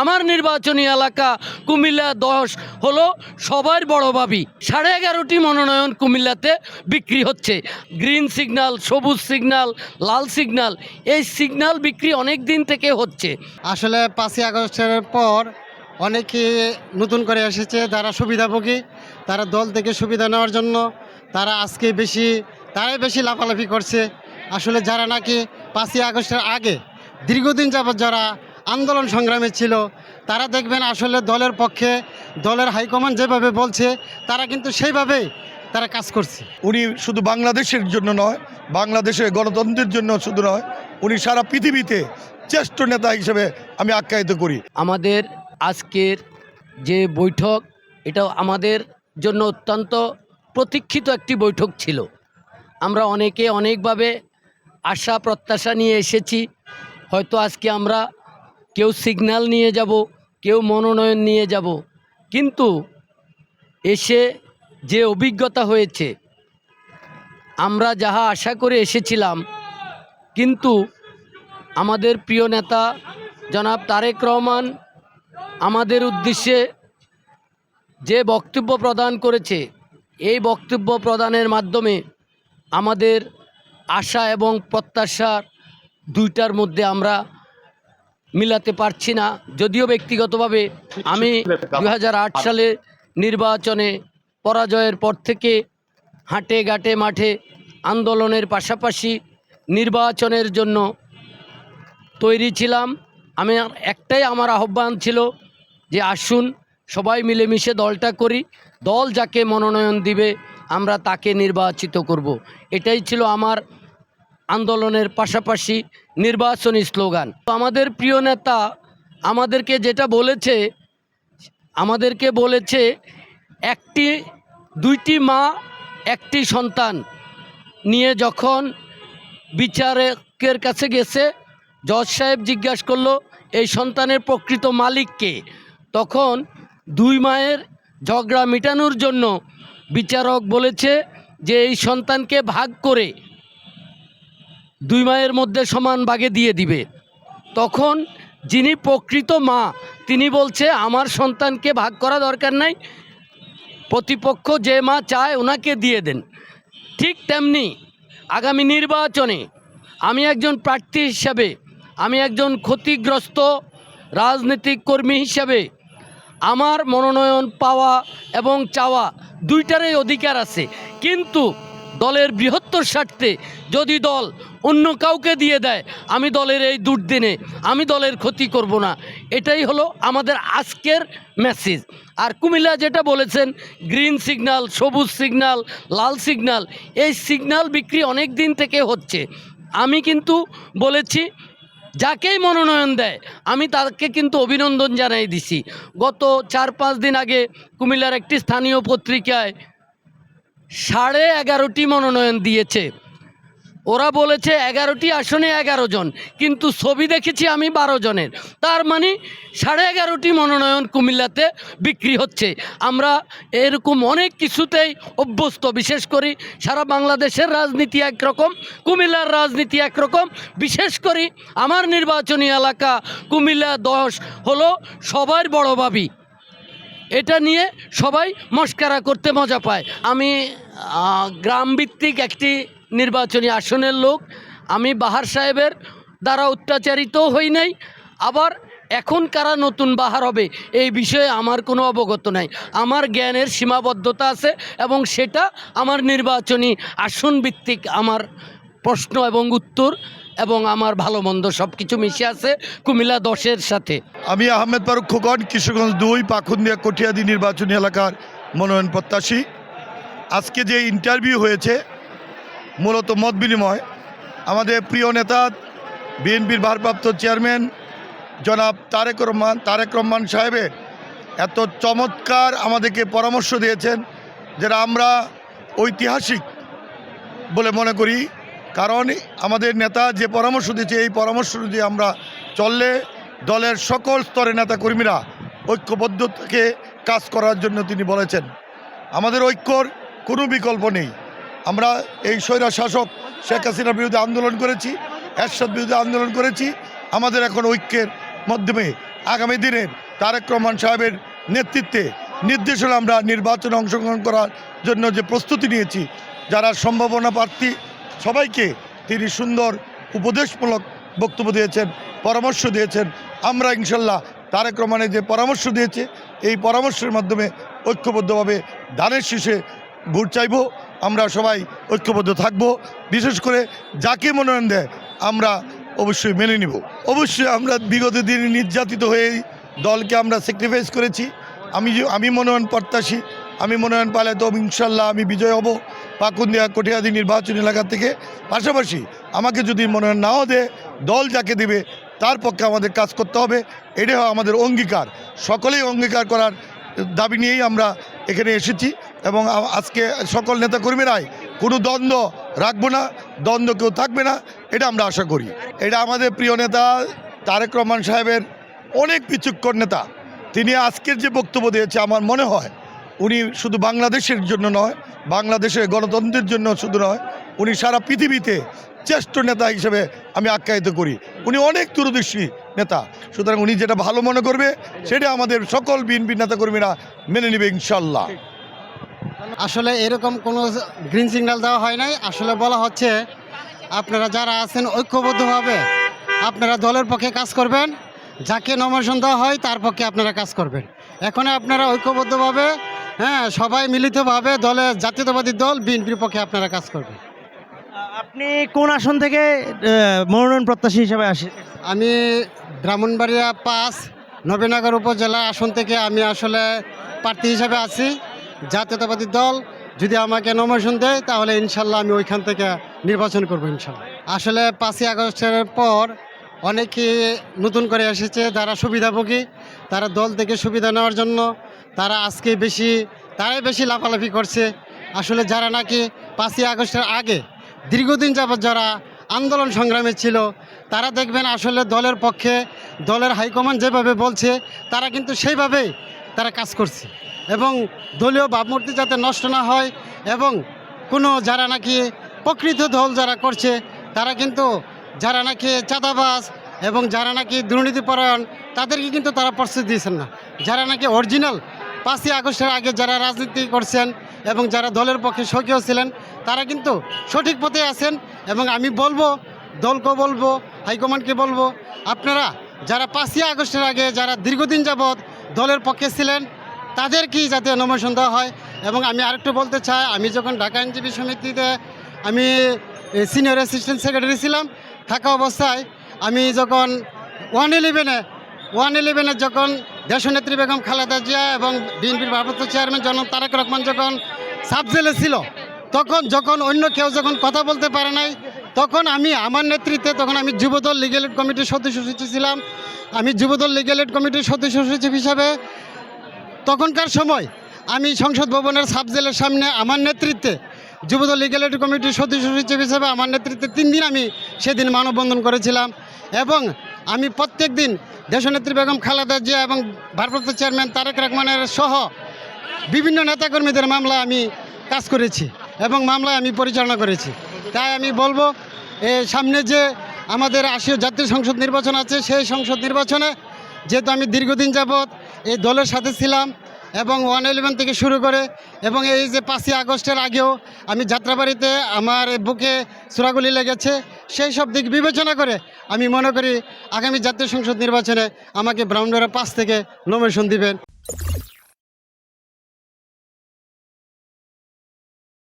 আমার নির্বাচনী এলাকা কুমিল্লা দশ হলো সবার বড় ভাবি। সাড়ে এগারোটি মনোনয়ন কুমিল্লাতে বিক্রি হচ্ছে। গ্রিন সিগনাল, সবুজ সিগনাল, লাল সিগনাল, এই সিগনাল বিক্রি অনেক দিন থেকে হচ্ছে। আসলে পাঁচই আগস্টের পর অনেকে নতুন করে এসেছে, যারা সুবিধাভোগী, তারা দল থেকে সুবিধা নেওয়ার জন্য তারা আজকে বেশি, তারাই বেশি লাফালাফি করছে। আসলে যারা নাকি পাঁচই আগস্টের আগে দীর্ঘদিন যাবৎ যারা আন্দোলন সংগ্রামে ছিল। তারা দেখবেন আসলে দলের পক্ষে দলের হাইকমান্ড যেভাবে বলছে তারা কিন্তু সেইভাবেই তারা কাজ করছে। উনি শুধু বাংলাদেশের জন্য নয় বাংলাদেশের গণতন্ত্রের জন্য শুধু নয় উনি সারা পৃথিবীতে শ্রেষ্ঠ নেতা হিসেবে আমি আখ্যায়িত করি। আমাদের আজকের যে বৈঠক এটা আমাদের জন্য অত্যন্ত প্রতীক্ষিত একটি বৈঠক ছিল। আমরা অনেকে অনেকভাবে আশা প্রত্যাশা নিয়ে এসেছি। হয়তো আজকে আমরা কেউ সিগন্যাল নিয়ে যাব, কেউ মনোনয়ন নিয়ে যাব। কিন্তু এসে যে অভিজ্ঞতা হয়েছে, আমরা যাহা আশা করে এসেছিলাম, কিন্তু আমাদের প্রিয় নেতা জনাব তারেক রহমান আমাদের উদ্দেশ্যে যে বক্তব্য প্রদান করেছে, এই বক্তব্য প্রদানের মাধ্যমে আমাদের আশা এবং প্রত্যাশার দুইটার মধ্যে আমরা মিলাতে পারছি না। যদিও ব্যক্তিগতভাবে আমি দু হাজার আট সালে নির্বাচনে পরাজয়ের পর থেকে হাটে ঘাটে মাঠে আন্দোলনের পাশাপাশি নির্বাচনের জন্য তৈরি ছিলাম। আমি একটাই আমার আহ্বান ছিল যে আসুন, সবাই মিলেমিশে দলটা করি। দল যাকে মনোনয়ন দিবে, আমরা তাকে নির্বাচিত করব। এটাই ছিল আমার আন্দোলনের পাশাপাশি নির্বাচনী স্লোগান। আমাদের প্রিয় নেতা আমাদেরকে যেটা বলেছে, আমাদেরকে বলেছে, একটি, দুইটি মা, একটি সন্তান নিয়ে যখন বিচারকের কাছে গেছে, জজ সাহেব জিজ্ঞাসা করল, এই সন্তানের প্রকৃত মালিককে তখন দুই মায়ের ঝগড়া মেটানোর জন্য বিচারক বলেছে যে, এই সন্তানকে ভাগ করে দুই মায়ের মধ্যে সমান ভাগে দিয়ে দিবে। তখন যিনি প্রকৃত মা, তিনি বলছে, আমার সন্তানকে ভাগ করা দরকার নাই। প্রতিপক্ষ যে মা চায় ওনাকে দিয়ে দেন। ঠিক তেমনি আগামী নির্বাচনে আমি একজন প্রার্থী হিসাবে, আমি একজন ক্ষতিগ্রস্ত রাজনৈতিক কর্মী হিসাবে আমার মনোনয়ন পাওয়া এবং চাওয়া দুইটারই অধিকার আছে। কিন্তু দলের বৃহত্তর স্বার্থে যদি দল অন্য কাউকে দিয়ে দেয়, আমি দলের এই দুর্দিনে, আমি দলের ক্ষতি করব না। এটাই হলো আমাদের আজকের মেসেজ আর কুমিল্লা যেটা বলেছেন গ্রিন সিগন্যাল সবুজ সিগনাল লাল সিগন্যাল এই সিগনাল বিক্রি অনেক দিন থেকে হচ্ছে। আমি কিন্তু বলেছি, যাকেই মনোনয়ন দেয়, আমি তাকে কিন্তু অভিনন্দন জানাই দিছি। গত চার পাঁচ দিন আগে কুমিল্লার একটি স্থানীয় পত্রিকায় সাড়ে এগারোটি মনোনয়ন দিয়েছে। ওরা বলেছে এগারোটি আসনে এগারো জন, কিন্তু ছবি দেখেছি আমি বারো জনের। তার মানে সাড়ে এগারোটি মনোনয়ন কুমিল্লাতে বিক্রি হচ্ছে। আমরা এরকম অনেক কিছুতেই অভ্যস্ত, বিশেষ করি সারা বাংলাদেশের রাজনীতি একরকম, কুমিল্লার রাজনীতি একরকম। বিশেষ করি আমার নির্বাচনী এলাকা কুমিল্লা দশ হলো সবার বড় এটা নিয়ে সবাই মস্কারা করতে মজা পায়। আমি গ্রামভিত্তিক একটি নির্বাচনী আসনের লোক। আমি বাহার সাহেবের দ্বারা অত্যাচারিত হই নাই। আবার এখন কারা নতুন বাহার হবে, এই বিষয়ে আমার কোনো অবগত নাই। আমার জ্ঞানের সীমাবদ্ধতা আছে এবং সেটা আমার নির্বাচনী আসন ভিত্তিক আমার প্রশ্ন এবং উত্তর এবং আমার ভালো মন্দ সব কিছু মিশে আছে কুমিল্লা দশের সাথে। আমি আহমেদ ফারুক খোকন কিশোরগঞ্জ দুই, পাখুন্দিয়া কটিয়াদি নির্বাচনী এলাকার মনোনয়ন প্রত্যাশী। আজকে যে ইন্টারভিউ হয়েছে, মূলত মত বিনিময়। আমাদের প্রিয় নেতা, বিএনপির ভারপ্রাপ্ত চেয়ারম্যান জনাব তারেক রহমান তারেক রহমান সাহেবের এত চমৎকার আমাদেরকে পরামর্শ দিয়েছেন, যেটা আমরা ঐতিহাসিক বলে মনে করি। কারণ আমাদের নেতা যে পরামর্শ দিয়েছে, এই পরামর্শ দিয়ে আমরা চললে দলের সকল স্তরের নেতা কর্মীরা ঐক্যবদ্ধ থেকে কাজ করার জন্য তিনি বলেছেন। আমাদের ঐক্যর কোনো বিকল্প নেই। আমরা এই স্বৈরা শাসক শেখ হাসিনার বিরুদ্ধে আন্দোলন করেছি এরশাদ বিরুদ্ধে আন্দোলন করেছি। আমাদের এখন ঐক্যের মাধ্যমে আগামী দিনের তারেক রহমান সাহেবের নেতৃত্বে নির্দেশনা আমরা নির্বাচনে অংশগ্রহণ করার জন্য যে প্রস্তুতি নিয়েছি, যারা সম্ভাবনা প্রার্থী সবাইকে তিনি সুন্দর উপদেশমূলক বক্তব্য দিয়েছেন, পরামর্শ দিয়েছেন। আমরা ইনশাল্লাহ তারেক রহমানের যে পরামর্শ দিয়েছে, এই পরামর্শের মাধ্যমে ঐক্যবদ্ধভাবে ধানের শীষে ভোট চাইব, আমরা সবাই ঐক্যবদ্ধ থাকব। বিশেষ করে যাকে মনোনয়ন দেয়, আমরা অবশ্যই মেনে নিব। অবশ্যই আমরা বিগত দিনে নির্যাতিত হয়ে দলকে আমরা স্যাক্রিফাইস করেছি। আমি আমি মনোনয়ন প্রত্যাশী আমি মনোনয়ন পালে তো ইনশাল্লাহ আমি বিজয় হব। পাকুন্দিয়া কটিয়াদি নির্বাচনী এলাকা থেকে পাশাপাশি আমাকে যদি মনোনয়ন নাও দেয় দল যাকে দিবে, তার পক্ষে আমাদের কাজ করতে হবে। এটাই আমাদের অঙ্গীকার। সকলেই অঙ্গীকার করার দাবি নিয়েই আমরা এখানে এসেছি এবং আজকে সকল নেতাকর্মীরাই কোনো দ্বন্দ্ব রাখব না, দ্বন্দ্ব কেউ থাকবে না, এটা আমরা আশা করি। এটা আমাদের প্রিয় নেতা তারেক রহমান সাহেবের অনেক বিচক্ষণ নেতা। তিনি আজকের যে বক্তব্য দিয়েছে, আমার মনে হয় উনি শুধু বাংলাদেশের জন্য নয় বাংলাদেশের গণতন্ত্রের জন্য শুধু নয়, উনি সারা পৃথিবীতে শ্রেষ্ঠ নেতা হিসেবে আমি আখ্যায়িত করি। উনি অনেক দূরদর্শী নেতা। সুতরাং উনি যেটা ভালো মনে করবে, সেটা আমাদের সকল বিএনপি নেতাকর্মীরা মেনে নেবে ইনশাল্লাহ। আসলে এরকম কোনো গ্রিন সিগন্যাল দেওয়া হয় নাই। আসলে বলা হচ্ছে, আপনারা যারা আছেন ঐক্যবদ্ধভাবে, আপনারা দলের পক্ষে কাজ করবেন। যাকে নমিনেশন দেওয়া হয়, তার পক্ষে আপনারা কাজ করবেন। এখন আপনারা ঐক্যবদ্ধভাবে হ্যাঁ সবাই মিলিতভাবে দলে জাতীয়তাবাদী দল বিএনপির পক্ষে আপনারা কাজ করবেন। আপনি কোন আসন থেকে মনোনয়ন প্রত্যাশী হিসেবে আসে? আমি ব্রাহ্মণবাড়িয়া পাঁচ নবীনগর উপজেলা আসন থেকে আমি আসলে প্রার্থী হিসাবে আছি। জাতীয়তাবাদী দল যদি আমাকে নমিনেশন দেয় তাহলে ইনশাল্লাহ আমি ওইখান থেকে নির্বাচন করব ইনশাল্লাহ। আসলে পাঁচই আগস্টের পর অনেকে নতুন করে এসেছে যারা সুবিধাভোগী তারা দল থেকে সুবিধা নেওয়ার জন্য তারা আজকে বেশি, তারাই বেশি লাফালাফি করছে। আসলে যারা নাকি পাঁচই আগস্টের আগে দীর্ঘদিন যাবৎ যারা আন্দোলন সংগ্রামে ছিল, তারা দেখবেন আসলে দলের পক্ষে, দলের হাইকমান্ড যেভাবে বলছে, তারা কিন্তু সেইভাবেই তারা কাজ করছে। এবং দলীয় ভাবমূর্তি যাতে নষ্ট না হয় এবং কোনো যারা নাকি প্রকৃত দল যারা করছে, তারা কিন্তু যারা নাকি চাঁদাবাজ এবং যারা নাকি দুর্নীতিপরায়ণ তাদেরকে কিন্তু তারা প্রস্তুতি দিয়েছেন না। যারা নাকি অরিজিনাল পাঁচই আগস্টের আগে যারা রাজনীতি করছেন এবং যারা দলের পক্ষে সক্রিয় ছিলেন, তারা কিন্তু সঠিক পথে আছেন এবং আমি বলব, দলকে বলব, হাইকমান্ডকে বলব, আপনারা যারা পাঁচই আগস্টের আগে যারা দীর্ঘদিন যাবৎ দলের পক্ষে ছিলেন তাদেরকেই যাতে নমিনেশন দেওয়া হয়। এবং আমি আরেকটু বলতে চাই, আমি যখন ঢাকা আইনজীবী সমিতিতে আমি সিনিয়র অ্যাসিস্ট্যান্ট সেক্রেটারি ছিলাম, থাকা অবস্থায় আমি যখন ওয়ান ইলেভেনে ওয়ান ইলেভেনে যখন দেশনেত্রী বেগম খালেদা জিয়া এবং বিএনপির ভারপ্রাপ্ত চেয়ারম্যান জনাব তারেক রহমান যখন সাব জেলে ছিল, তখন যখন অন্য কেউ যখন কথা বলতে পারে নাই, তখন আমি আমার নেতৃত্বে তখন আমি যুবদল লিগেল এড কমিটির সদস্য সচিব ছিলাম। আমি যুবদল লিগেল এড কমিটির সদস্য সচিব হিসাবে তখনকার সময় আমি সংসদ ভবনের সাব জেলের সামনে আমার নেতৃত্বে যুবদল লিগ্যাল এড কমিটির সদস্য সচিব হিসেবে আমার নেতৃত্বে তিন দিন আমি সেদিন মানববন্ধন করেছিলাম এবং আমি প্রত্যেক দিন দেশনেত্রী বেগম খালেদা জিয়া এবং ভারপ্রাপ্ত চেয়ারম্যান তারেক রহমানের সহ বিভিন্ন নেতাকর্মীদের মামলা আমি কাজ করেছি এবং মামলায় আমি পরিচালনা করেছি। তাই আমি বলব, এ সামনে যে আমাদের আশীয় জাতীয় সংসদ নির্বাচন আছে, সেই সংসদ নির্বাচনে যেহেতু আমি দীর্ঘদিন যাবৎ এই দলের সাথে ছিলাম এবং ওয়ান ইলেভেন থেকে শুরু করে এবং এই যে পাঁচই আগস্টের আগেও আমি যাত্রাবাড়িতে আমার বুকে সুরাগুলি লেগেছে, সেই সব দিক বিবেচনা করে আমি মনে করি আগামী জাতীয় সংসদ নির্বাচনে আমাকে ব্রাউন্ডারের পাশ থেকে নমিনেশন দিবেন।